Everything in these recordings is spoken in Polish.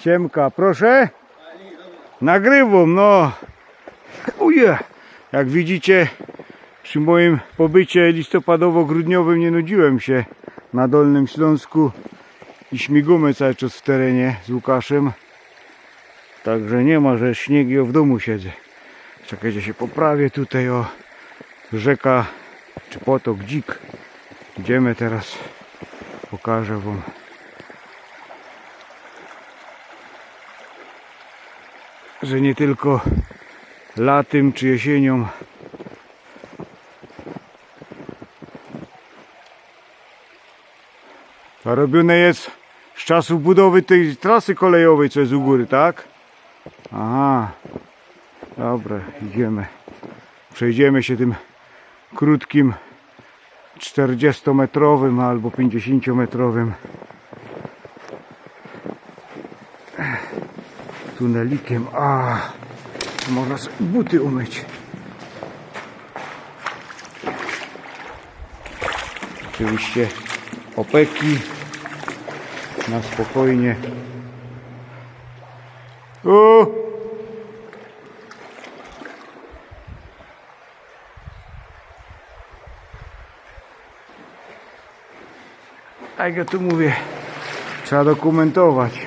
Siemka, proszę. Nagrywam, no. Uje. Jak widzicie, przy moim pobycie listopadowo-grudniowym nie nudziłem się na Dolnym Śląsku i śmigamy cały czas w terenie z Łukaszem. Także nie ma, że śniegi o w domu siedzę. Czekajcie, się poprawię tutaj o rzeka czy potok Dzik. Idziemy teraz, pokażę wam. Że nie tylko latem czy jesienią To robione jest z czasów budowy tej trasy kolejowej, co jest u góry, tak? Aha. Dobra, idziemy. Przejdziemy się tym krótkim 40-metrowym albo 50-metrowym tunelikiem. A, można sobie buty umyć. Oczywiście opeki na spokojnie. O! Jak ja tu mówię, trzeba dokumentować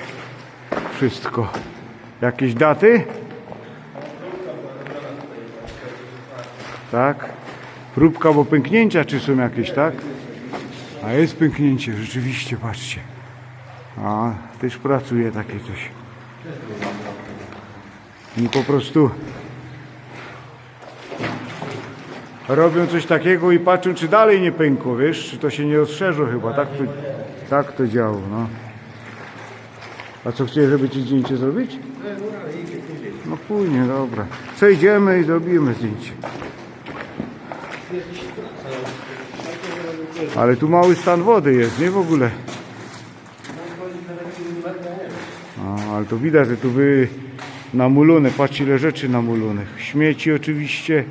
wszystko. Jakieś daty? Tak? Próbka bo pęknięcia czy są jakieś, tak? A jest pęknięcie, rzeczywiście, patrzcie. A, też pracuje takie coś. I po prostu robią coś takiego i patrzą, czy dalej nie pękło, wiesz, czy to się nie rozszerzyło chyba. Tak to, tak to działo, no. A co, chcieli, żeby ci zdjęcie zrobić? No później, dobra. Przejdziemy i zrobimy zdjęcie. Ale tu mały stan wody jest, nie w ogóle. A, ale to widać, że tu były namulone, patrz ile rzeczy namulonych. Śmieci oczywiście,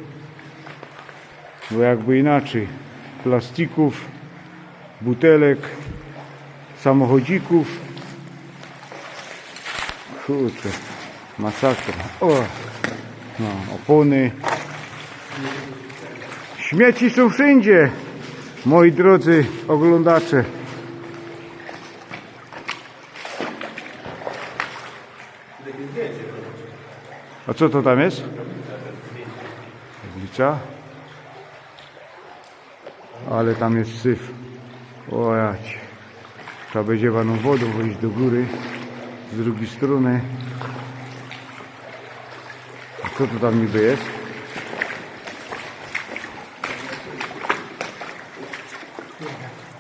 bo jakby inaczej. Plastików, butelek, samochodzików. Kurczę, masakra. O, no, opony. Śmieci są wszędzie, moi drodzy oglądacze. A co to tam jest? Tablica. Ale tam jest syf. O jać. Trzeba będzie waną wodą wejść do góry. Z drugiej strony. A co to tam niby jest?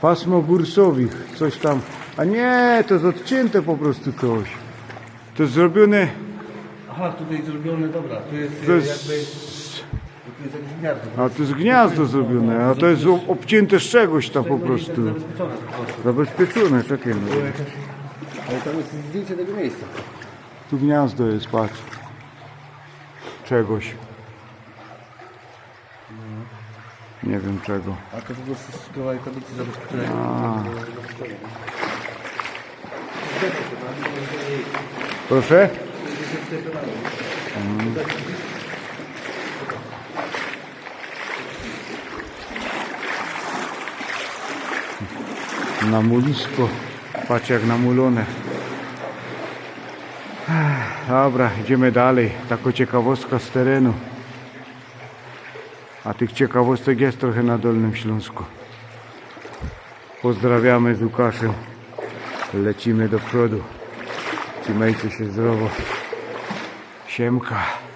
Pasmo bursowich. Coś tam. A nie, to jest odcięte po prostu coś. To jest zrobione. Aha, tutaj zrobione, dobra, tu jest, To jest, jakby, tu jest jakieś gniazdo. a to jest gniazdo zrobione, a to jest obcięte z czegoś tam po Tego prostu. Zabezpieczone czekaj. No. Ale tam jest zdjęcie tego miejsca. Tu gniazdo jest, patrz. Czegoś. Nie wiem czego. A to po prostu z kawałek tablicy zabezpieczonego. Proszę? Na mulisko. Patrz jak namulone. Dobra, idziemy dalej. Taka ciekawostka z terenu. A tych ciekawostek jest trochę na Dolnym Śląsku. Pozdrawiamy z Łukaszem. Lecimy do przodu. Trzymajcie się zdrowo. Siemka.